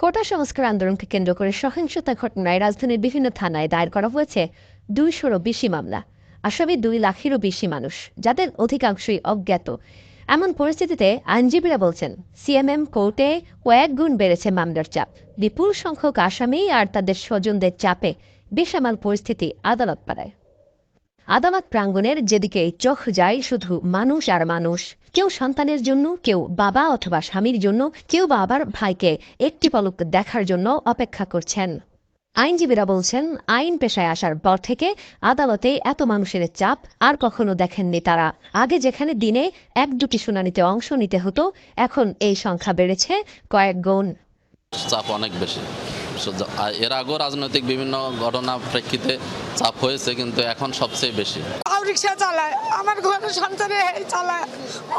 কোটা সংস্কার আন্দোলনকে কেন্দ্র করে সহিংসতা ঘটনায় রাজধানীর বিভিন্ন থানায় দায়ের করা হয়েছে দুইশোরও বেশি মামলা। আসামি দুই লাখেরও বেশি মানুষ, যাদের অধিকাংশই অজ্ঞাত। এমন পরিস্থিতিতে আইনজীবীরা বলছেন, সিএমএম কোর্টে কয়েক গুণ বেড়েছে মামলার চাপ। বিপুল সংখ্যক আসামি আর তাদের স্বজনদের চাপে বেসামাল পরিস্থিতি আদালত পাড়ায়। আদালত প্রাঙ্গণের যেদিকে চোখ যায় শুধু মানুষ আর মানুষ। কেউ সন্তানের জন্য, কেউ বাবা অথবা স্বামীর জন্য, কেউ বা আবার ভাইকে একটি পলক দেখার জন্য অপেক্ষা করছেন। আইনজীবীরা বলছেন, আইন পেশায় আসার পর থেকে আদালতে এত মানুষের চাপ আর কখনো দেখেননি তারা। আগে যেখানে দিনে এক দুটি শুনানিতে অংশ নিতে হতো, এখন এই সংখ্যা বেড়েছে কয়েক গুণ। চাপ অনেক বেশি। এর আগেও রাজনৈতিক বিভিন্ন ঘটনা প্রেক্ষিতে চাপ হয়েছে কিন্তু এখন সবচেয়ে বেশি। রিক্সা চালায় আমার ঘরে সন্তানে চালায়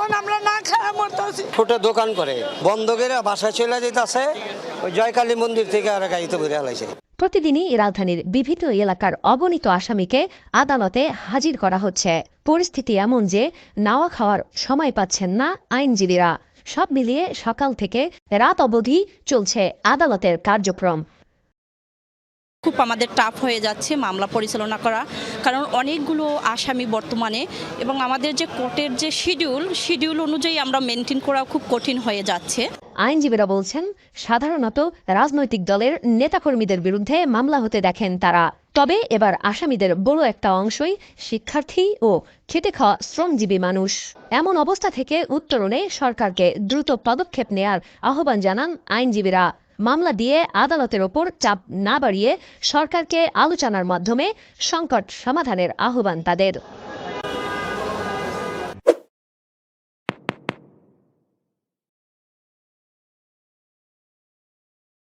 ওন আমরা না মরতেছি। ছোট দোকান করে বন্ধ করে বাসায় চলে যেতেছে ওই জয়কালী মন্দির থেকে আর গাড়িতে প্রতিদিনই রাজধানীর বিভিন্ন এলাকার অগণিত আসামিকে আদালতে হাজির করা হচ্ছে। পরিস্থিতি এমন যে নাওয়া খাওয়ার সময় পাচ্ছেন না আইনজীবীরা। সব মিলিয়ে সকাল থেকে রাত অবধি চলছে আদালতের কার্যক্রম। খুব আমাদের টাফ হয়ে যাচ্ছে মামলা পরিচালনা করা। কারণ অনেকগুলো আসামি বর্তমানে এবং আমাদের যে কোর্টের যে শিডিউল শিডিউল অনুযায়ী আমরা মেনটেন করা খুব কঠিন হয়ে যাচ্ছে। আইনজীবীরা বলছেন, সাধারণত রাজনৈতিক দলের নেতাকর্মীদের বিরুদ্ধে মামলা হতে দেখেন তারা। তবে এবার আসামিদের বড় একটা অংশই শিক্ষার্থী ও খেটে খাওয়া শ্রমজীবী মানুষ। এমন অবস্থা থেকে উত্তরণে সরকারকে দ্রুত পদক্ষেপ নেয়ার আহ্বান জানান আইনজীবীরা। মামলা দিয়ে আদালতের ওপর চাপ না বাড়িয়ে সরকারকে আলোচনার মাধ্যমে সংকট সমাধানের আহ্বান তাদের।